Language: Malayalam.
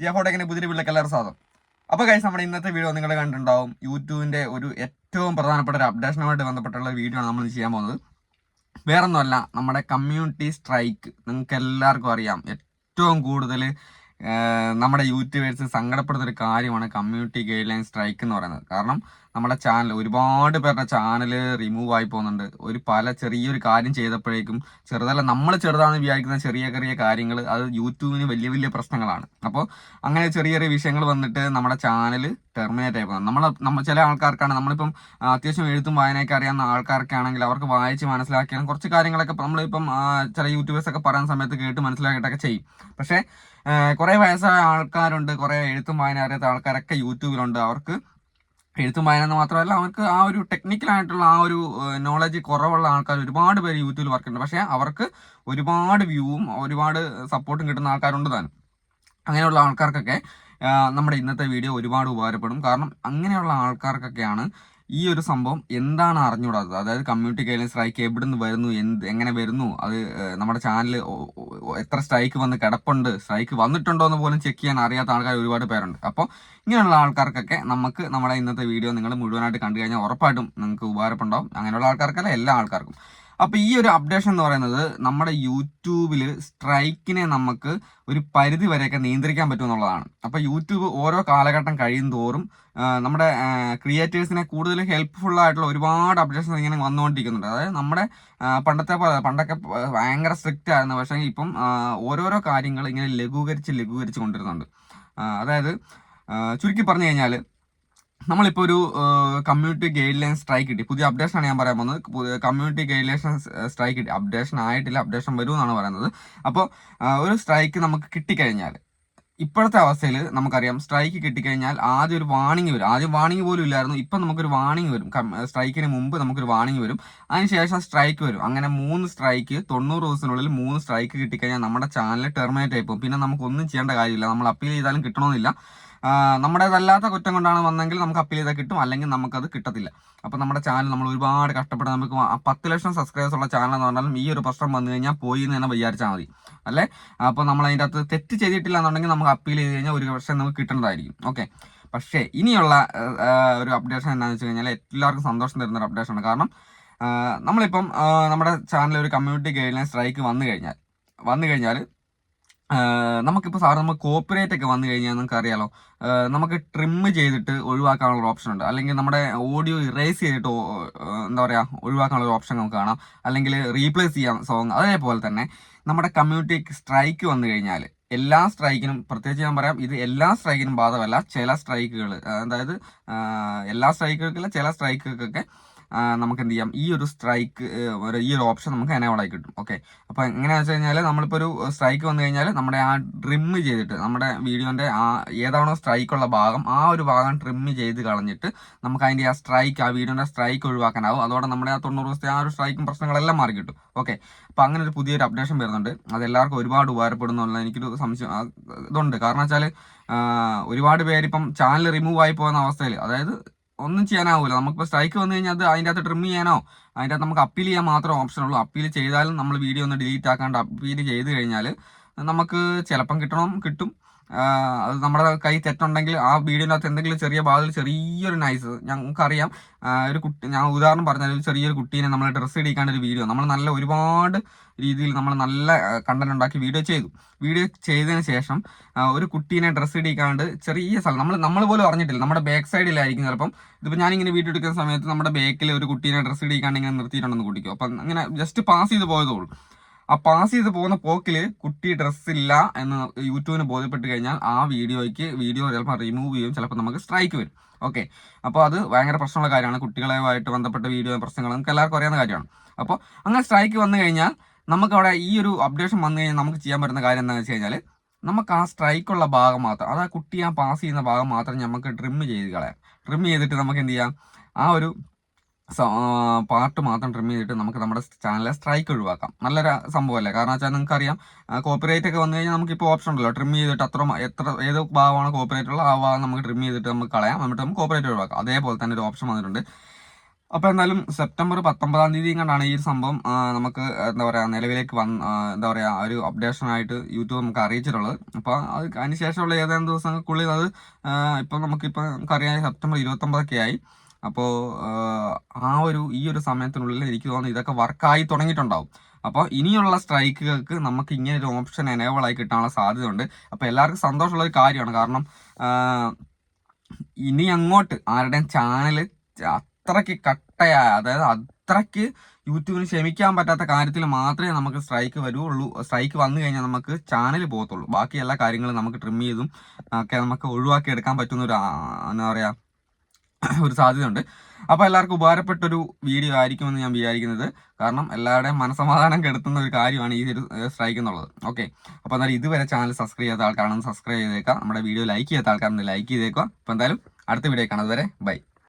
ജിയോഫോട്ടെക്കിന്റെ പുതിയ വീട്ടിലേക്ക് എല്ലാവരും സാധനം അപ്പോൾ കഴിച്ച് നമ്മുടെ ഇന്നത്തെ വീഡിയോ നിങ്ങൾ കണ്ടിട്ടുണ്ടാവും യൂട്യൂബിന്റെ ഒരു ഏറ്റവും പ്രധാനപ്പെട്ട ഒരു അപ്ഡേഷനുമായിട്ട് ബന്ധപ്പെട്ടുള്ള വീഡിയോ ആണ് നമ്മൾ ചെയ്യാൻ പോകുന്നത്. വേറൊന്നുമല്ല നമ്മുടെ കമ്മ്യൂണിറ്റി സ്ട്രൈക്ക് നിങ്ങൾക്ക് എല്ലാവർക്കും അറിയാം. ഏറ്റവും കൂടുതൽ നമ്മുടെ യൂട്യൂബേഴ്സ് സങ്കടപ്പെടുന്ന ഒരു കാര്യമാണ് കമ്മ്യൂണിറ്റി ഗൈഡ് ലൈൻ സ്ട്രൈക്ക് എന്ന് പറയുന്നത്. കാരണം നമ്മുടെ ചാനൽ ഒരുപാട് പേരുടെ ചാനൽ റിമൂവ് ആയി പോകുന്നുണ്ട്. ഒരു പല ചെറിയൊരു കാര്യം ചെയ്തപ്പോഴേക്കും ചെറുതല്ല നമ്മൾ ചെറുതാണ് വിചാരിക്കുന്ന ചെറിയ ചെറിയ കാര്യങ്ങൾ അത് യൂട്യൂബിന് വലിയ വലിയ പ്രശ്നങ്ങളാണ്. അപ്പോൾ അങ്ങനെ ചെറിയ ചെറിയ വിഷയങ്ങൾ വന്നിട്ട് നമ്മുടെ ചാനൽ ടെർമിനേറ്റ് ആയി പോകുന്നത് നമ്മൾ നമ്മൾ ചില ആൾക്കാർക്കാണ് നമ്മളിപ്പം അത്യാവശ്യം എഴുത്തും വായനയൊക്കെ അറിയാവുന്ന ആൾക്കാർക്കാണെങ്കിൽ അവർക്ക് വായിച്ച് മനസ്സിലാക്കിയാലും കുറച്ച് കാര്യങ്ങളൊക്കെ നമ്മളിപ്പം ചില യൂട്യൂബേഴ്സൊക്കെ പറയുന്ന സമയത്ത് കേട്ട് മനസ്സിലാക്കിയിട്ടൊക്കെ ചെയ്യും. പക്ഷേ കുറേ വയസ്സായ ആൾക്കാരുണ്ട് കുറേ എഴുത്തും വായന അറിയാത്ത ആൾക്കാരൊക്കെ യൂട്യൂബിലുണ്ട്. അവർക്ക് എഴുത്തും വായന എന്ന് മാത്രമല്ല അവർക്ക് ആ ഒരു ടെക്നിക്കലായിട്ടുള്ള ആ ഒരു നോളജ് കുറവുള്ള ആൾക്കാർ ഒരുപാട് പേര് യൂട്യൂബിൽ വർക്ക് ഉണ്ട് പക്ഷേ അവർക്ക് ഒരുപാട് വ്യൂവും ഒരുപാട് സപ്പോർട്ടും കിട്ടുന്ന ആൾക്കാരുണ്ട് താനും. അങ്ങനെയുള്ള ആൾക്കാർക്കൊക്കെ നമ്മുടെ ഇന്നത്തെ വീഡിയോ ഒരുപാട് ഉപകാരപ്പെടും. കാരണം അങ്ങനെയുള്ള ആൾക്കാർക്കൊക്കെയാണ് ഈ ഒരു സംഭവം എന്താണ് അറിഞ്ഞുകൂടാത്തത്? അതായത് കമ്മ്യൂണിറ്റി ഗൈഡ്ലൈൻ സ്ട്രൈക്ക് എവിടെ നിന്ന് വരുന്നു? എന്ത് എങ്ങനെ വരുന്നു? അത് നമ്മുടെ ചാനൽ എത്ര സ്ട്രൈക്ക് വന്ന് കിടപ്പുണ്ട്? സ്ട്രൈക്ക് വന്നിട്ടുണ്ടോ എന്ന് പോലും ചെക്ക് ചെയ്യാൻ അറിയാത്ത ആൾക്കാർ ഒരുപാട് പേരുണ്ട്. അപ്പോൾ ഇങ്ങനെയുള്ള ആൾക്കാർക്കൊക്കെ നമുക്ക് നമ്മുടെ ഇന്നത്തെ വീഡിയോ നിങ്ങൾ മുഴുവനായിട്ട് കണ്ടു കഴിഞ്ഞാൽ ഉറപ്പായിട്ടും നിങ്ങൾക്ക് ഉപകാരപ്പെടുണ്ടാവും അങ്ങനെയുള്ള ആൾക്കാർക്കല്ല എല്ലാ ആൾക്കാർക്കും. അപ്പോൾ ഈ ഒരു അപ്ഡേഷൻ എന്ന് പറയുന്നത് നമ്മുടെ യൂട്യൂബിൽ സ്ട്രൈക്കിനെ നമുക്ക് ഒരു പരിധി വരെയൊക്കെ നിയന്ത്രിക്കാൻ പറ്റും എന്നുള്ളതാണ്. അപ്പോൾ യൂട്യൂബ് ഓരോ കാലഘട്ടം കഴിയും തോറും നമ്മുടെ ക്രിയേറ്റേഴ്സിനെ കൂടുതൽ ഹെൽപ്ഫുൾ ആയിട്ടുള്ള ഒരുപാട് അപ്ഡേഷൻസ് ഇങ്ങനെ വന്നുകൊണ്ടിരിക്കുന്നുണ്ട്. അതായത് നമ്മുടെ പണ്ടത്തെ പണ്ടൊക്കെ ഭയങ്കര സ്ട്രിക്റ്റ് ആയിരുന്നു. പക്ഷേ ഇപ്പം ഓരോരോ കാര്യങ്ങൾ ഇങ്ങനെ ലഘൂകരിച്ച് ലഘൂകരിച്ച് കൊണ്ടിരുന്നുണ്ട്. അതായത് ചുരുക്കി പറഞ്ഞു കഴിഞ്ഞാൽ നമ്മളിപ്പോൾ ഒരു കമ്മ്യൂണിറ്റി ഗൈഡ് ലൈൻ സ്ട്രൈക്ക് കിട്ടി. പുതിയ അപ്ഡേഷൻ ആണ് ഞാൻ പറയാൻ പോകുന്നത്. കമ്മ്യൂണിറ്റി ഗൈഡ് ലൈൻ സ്ട്രൈക്ക് കിട്ടി. അപ്ഡേഷൻ ആയിട്ടില്ല അപ്ഡേഷൻ വരും എന്നാണ് പറയുന്നത്. അപ്പോൾ ഒരു സ്ട്രൈക്ക് നമുക്ക് കിട്ടിക്കഴിഞ്ഞാൽ ഇപ്പോഴത്തെ അവസ്ഥയിൽ നമുക്കറിയാം സ്ട്രൈക്ക് കിട്ടിക്കഴിഞ്ഞാൽ ആദ്യം ഒരു വാണിംഗ് വരും. ആദ്യം വാണിംഗ് പോലും ഇല്ലായിരുന്നു. ഇപ്പം നമുക്കൊരു വാണിംഗ് വരും. സ്ട്രൈക്കിന് മുമ്പ് നമുക്കൊരു വാണിംഗ് വരും. അതിനുശേഷം സ്ട്രൈക്ക് വരും. അങ്ങനെ മൂന്ന് സ്ട്രൈക്ക് തൊണ്ണൂറ് ദിവസത്തിനുള്ളിൽ മൂന്ന് സ്ട്രൈക്ക് കിട്ടിക്കഴിഞ്ഞാൽ നമ്മുടെ ചാനൽ ടെർമിനേറ്റ് ആയിപ്പോൾ പിന്നെ നമുക്കൊന്നും ചെയ്യേണ്ട കാര്യമില്ല. നമ്മൾ അപ്പീൽ ചെയ്താലും കിട്ടണമെന്നില്ല. നമ്മുടേതല്ലാത്ത കുറ്റം കൊണ്ടാണ് വന്നെങ്കിൽ നമുക്ക് അപ്പീൽ ചെയ്താൽ കിട്ടും അല്ലെങ്കിൽ നമുക്കത് കിട്ടത്തില്ല. അപ്പോൾ നമ്മുടെ ചാനൽ നമ്മൾ ഒരുപാട് കഷ്ടപ്പെട്ട് നമുക്ക് പത്ത് ലക്ഷം സബ്സ്ക്രൈബേഴ്സ് ഉള്ള ചാനൽ എന്ന് പറഞ്ഞാലും ഈ ഒരു പ്രശ്നം വന്നു കഴിഞ്ഞാൽ പോയി എന്ന് തന്നെ വിചാരിച്ചാൽ മതി. അല്ലേ? അപ്പോൾ നമ്മൾ അതിന്റെ അകത്ത് തെറ്റ് ചെയ്തിട്ടില്ല എന്നുണ്ടെങ്കിൽ നമുക്ക് അപ്പീൽ ചെയ്ത് കഴിഞ്ഞാൽ ഒരു പക്ഷേ നമുക്ക് കിട്ടേണ്ടതായിരിക്കും. ഓക്കെ പക്ഷേ ഇനിയുള്ള ഒരു അപ്ഡേഷൻ എന്താണെന്ന് വെച്ച് കഴിഞ്ഞാൽ എല്ലാവർക്കും സന്തോഷം തരുന്ന ഒരു അപ്ഡേഷനാണ് കാരണം നമ്മളിപ്പം നമ്മുടെ ചാനലിൽ ഒരു കമ്മ്യൂണിറ്റി ഗൈഡ് ലൈൻ സ്ട്രൈക്ക് വന്നു കഴിഞ്ഞാൽ വന്നു കഴിഞ്ഞാൽ നമുക്കിപ്പോൾ സാറ് നമ്മൾ കോപ്പറേറ്റ് ഒക്കെ വന്നു കഴിഞ്ഞാൽ നമുക്ക് അറിയാലോ നമുക്ക് ട്രിം ചെയ്തിട്ട് ഒഴിവാക്കാനുള്ള ഓപ്ഷൻ ഉണ്ട്. അല്ലെങ്കിൽ നമ്മുടെ ഓഡിയോ ഇറേസ് ചെയ്തിട്ട് എന്താ പറയുക ഒഴിവാക്കാനുള്ള ഓപ്ഷൻ നമുക്ക് കാണാം. അല്ലെങ്കിൽ റീപ്ലേസ് ചെയ്യാം സോങ് അതേപോലെ തന്നെ നമ്മുടെ കമ്മ്യൂണിറ്റി സ്ട്രൈക്ക് വന്നു കഴിഞ്ഞാൽ എല്ലാ സ്ട്രൈക്കിനും പ്രത്യേകിച്ച് ഞാൻ പറയാം ഇത് എല്ലാ സ്ട്രൈക്കിനും ബാധകമല്ല. ചില സ്ട്രൈക്കുകൾ അതായത് എല്ലാ സ്ട്രൈക്കുകൾക്കല്ല ചില സ്ട്രൈക്കുകൾക്കൊക്കെ നമുക്ക് എന്ത് ചെയ്യാം ഈ ഒരു സ്ട്രൈക്ക് ഈ ഒരു ഓപ്ഷൻ നമുക്ക് എനേബിൾ ആയി കിട്ടും. ഓക്കെ അപ്പോൾ എങ്ങനെയാണെന്ന് വെച്ച് കഴിഞ്ഞാൽ നമ്മളിപ്പോൾ ഒരു സ്ട്രൈക്ക് വന്നു കഴിഞ്ഞാൽ നമ്മുടെ ആ ട്രിം ചെയ്തിട്ട് നമ്മുടെ വീഡിയോന്റെ ആ ഏതാണോ സ്ട്രൈക്കുള്ള ഭാഗം ആ ഒരു ഭാഗം ട്രിം ചെയ്ത് കളഞ്ഞിട്ട് നമുക്ക് അതിന്റെ ആ സ്ട്രൈക്ക് ആ വീഡിയോന്റെ സ്ട്രൈക്ക് ഒഴിവാക്കാനാവും. അതോടെ നമ്മുടെ ആ തൊണ്ണൂറ് ദിവസത്തെ ആ ഒരു സ്ട്രൈക്കും പ്രശ്നങ്ങളെല്ലാം മാറി കിട്ടും. ഓക്കെ അപ്പോൾ അങ്ങനെ ഒരു പുതിയൊരു അപ്ഡേഷൻ വരുന്നുണ്ട്. അത് എല്ലാവർക്കും ഒരുപാട് ഉപകാരപ്പെടുന്നുള്ള എനിക്കൊരു സംശയം ഇതുണ്ട്. കാരണം വെച്ചാൽ ഒരുപാട് പേര് ഇപ്പം ചാനൽ റിമൂവ് ആയി പോകുന്ന അവസ്ഥയിൽ അതായത് ഒന്നും ചെയ്യാനാവില്ല നമുക്കിപ്പോൾ സ്ട്രൈക്ക് വന്നു കഴിഞ്ഞാൽ അത് അതിന്റെ അകത്ത് ട്രിം ചെയ്യാനോ അതിന്റെ അകത്ത് നമുക്ക് അപ്പീൽ ചെയ്യാൻ മാത്രമേ ഓപ്ഷൻ ഉള്ളൂ. അപ്പീൽ ചെയ്താലും നമ്മൾ വീഡിയോ ഒന്ന് ഡിലീറ്റ് ആക്കാണ്ട് അപ്പീൽ ചെയ്ത് കഴിഞ്ഞാൽ നമുക്ക് ചിലപ്പം കിട്ടണം കിട്ടും. അത് നമ്മുടെ കൈ തെറ്റുണ്ടെങ്കിൽ ആ വീഡിയോനകത്ത് എന്തെങ്കിലും ചെറിയ ഭാഗത്തിൽ ചെറിയൊരു നൈസ് ഞങ്ങൾക്കറിയാം. ഒരു കുട്ടി ഞാൻ ഉദാഹരണം പറഞ്ഞാൽ ഒരു ചെറിയൊരു കുട്ടീനെ നമ്മൾ ഡ്രസ്സ് ഇടിക്കാണ്ട് ഒരു വീഡിയോ നമ്മൾ നല്ല ഒരുപാട് രീതിയിൽ നമ്മൾ നല്ല കണ്ടന്റ് ഉണ്ടാക്കി വീഡിയോ ചെയ്തു. വീഡിയോ ചെയ്തതിന് ശേഷം ഒരു കുട്ടീനെ ഡ്രസ്സ് ഇടിക്കാണ്ട് ചെറിയ സ്ഥലം നമ്മൾ നമ്മൾ പോലും അറിഞ്ഞിട്ടില്ല. നമ്മുടെ ബാക്ക് സൈഡിലായിരിക്കും ചിലപ്പം. ഇതിപ്പോൾ ഞാനിങ്ങനെ വീഡിയോ എടുക്കുന്ന സമയത്ത് നമ്മുടെ ബാക്കിൽ ഒരു കുട്ടീനെ ഡ്രസ്സ് ഇടിക്കാണ്ട് ഇങ്ങനെ നിർത്തിയിട്ടുണ്ടെന്ന് കുട്ടിക്കും. അപ്പം അങ്ങനെ ജസ്റ്റ് പാസ് ചെയ്ത് പോയതേ ഉള്ളൂ. ആ പാസ് ചെയ്ത് പോകുന്ന പോക്കിൽ കുട്ടി ഡ്രസ്സില്ല എന്ന് യൂട്യൂബിന് ബോധ്യപ്പെട്ട് കഴിഞ്ഞാൽ ആ വീഡിയോയ്ക്ക് വീഡിയോ ചിലപ്പോൾ റിമൂവ് ചെയ്യും ചിലപ്പോൾ നമുക്ക് സ്ട്രൈക്ക് വരും. ഓക്കെ അപ്പോൾ അത് ഭയങ്കര പ്രശ്നമുള്ള കാര്യമാണ്. കുട്ടികളുമായിട്ട് ബന്ധപ്പെട്ട വീഡിയോ പ്രശ്നങ്ങൾ നമുക്ക് എല്ലാവർക്കും അറിയാവുന്ന കാര്യമാണ്. അപ്പോൾ അങ്ങനെ സ്ട്രൈക്ക് വന്നു കഴിഞ്ഞാൽ നമുക്ക് അവിടെ ഈ ഒരു അപ്ഡേഷൻ വന്നു കഴിഞ്ഞാൽ നമുക്ക് ചെയ്യാൻ പറ്റുന്ന കാര്യം എന്താണെന്ന് വെച്ച് കഴിഞ്ഞാൽ നമുക്ക് ആ സ്ട്രൈക്കുള്ള ഭാഗം മാത്രം അത് ആ കുട്ടി ആ പാസ് ചെയ്യുന്ന ഭാഗം മാത്രം നമുക്ക് ട്രിം ചെയ്ത് കളയാം. ട്രിം ചെയ്തിട്ട് നമുക്ക് എന്ത് ചെയ്യാം? ആ ഒരു പാർട്ട് മാത്രം ട്രിം ചെയ്തിട്ട് നമുക്ക് നമ്മുടെ ചാനലിലെ സ്ട്രൈക്ക് ഒഴിവാക്കാം. നല്ലൊരു സംഭവമല്ലേ കാരണം വെച്ചാൽ നിങ്ങൾക്ക് അറിയാം കോപ്പറേറ്റ് ഒക്കെ വന്നു കഴിഞ്ഞാൽ നമുക്കിപ്പോൾ ഓപ്ഷൻ ഉണ്ടല്ലോ. ട്രിം ചെയ്തിട്ട് അത്ര എത്ര ഏത് ഭാഗമാണ് കോപ്പറേറ്റ് ഉള്ളത് ആ ഭാഗം നമുക്ക് ട്രിം ചെയ്തിട്ട് നമുക്ക് കളയാം. എന്നിട്ട് നമുക്ക് കോപ്പറേറ്റ് ഒഴിവാക്കാം. അതേപോലെ തന്നെ ഒരു ഓപ്ഷൻ വന്നിട്ടുണ്ട്. അപ്പോൾ എന്തായാലും സെപ്റ്റംബർ പത്തൊമ്പതാം തീയതി കണ്ടാണ് ഈ സംഭവം നമുക്ക് എന്താ പറയുക നിലവിലേക്ക് വന്ന് എന്താ പറയുക ഒരു അപ്ഡേഷനായിട്ട് യൂട്യൂബ് നമുക്ക് അറിയിച്ചിട്ടുള്ളത്. അപ്പോൾ അത് അതിന് ശേഷമുള്ള ഏതാനും ദിവസങ്ങൾക്കുള്ളിൽ അത് ഇപ്പം നമുക്കിപ്പോൾ നമുക്കറിയാം സെപ്റ്റംബർ ഇരുപത്തൊമ്പതൊക്കെ ആയി. അപ്പോൾ ആ ഒരു ഈ ഒരു സമയത്തിനുള്ളിൽ എനിക്ക് തോന്നുന്നു ഇതൊക്കെ വർക്കായി തുടങ്ങിയിട്ടുണ്ടാവും. അപ്പോൾ ഇനിയുള്ള സ്ട്രൈക്കുകൾക്ക് നമുക്ക് ഇങ്ങനെ ഒരു ഓപ്ഷൻ എനേബിൾ ആയി കിട്ടാനുള്ള സാധ്യതയുണ്ട്. അപ്പോൾ എല്ലാവർക്കും സന്തോഷമുള്ള ഒരു കാര്യമാണ്. കാരണം ഇനി അങ്ങോട്ട് ആരുടെയും ചാനൽ അത്രയ്ക്ക് കട്ടയായ അതായത് അത്രയ്ക്ക് യൂട്യൂബിന് ക്ഷമിക്കാൻ പറ്റാത്ത കാര്യത്തിൽ മാത്രമേ നമുക്ക് സ്ട്രൈക്ക് വരുള്ളൂ സ്ട്രൈക്ക് വന്നു കഴിഞ്ഞാൽ നമുക്ക് ചാനൽ പോകത്തുള്ളൂ. ബാക്കി എല്ലാ കാര്യങ്ങളും നമുക്ക് ട്രിം ചെയ്തും ഒക്കെ നമുക്ക് ഒഴിവാക്കി എടുക്കാൻ പറ്റുന്ന ഒരു എന്താ പറയുക ഒരു സാധ്യതയുണ്ട്. അപ്പോൾ എല്ലാവർക്കും ഉപകാരപ്പെട്ടൊരു വീഡിയോ ആയിരിക്കുമെന്ന് ഞാൻ വിചാരിക്കുന്നത്. കാരണം എല്ലാവരുടെയും മനസമാധാനം കെടുത്തുന്ന ഒരു കാര്യമാണ് ഈ ഒരു സ്ട്രൈക്ക് എന്നുള്ളത്. ഓക്കെ അപ്പോൾ എന്തായാലും ഇതുവരെ ചാനൽ സബ്സ്ക്രൈബ് ചെയ്യാത്ത ആൾക്കാരാണെന്ന് സബ്സ്ക്രൈബ് ചെയ്തേക്കാം നമ്മുടെ വീഡിയോ ലൈക്ക് ചെയ്യാത്ത ആൾക്കാരെന്ന് ലൈക്ക് ചെയ്തേക്കുക. അപ്പോൾ എന്തായാലും അടുത്ത വീഡിയോ കാണാം ബൈ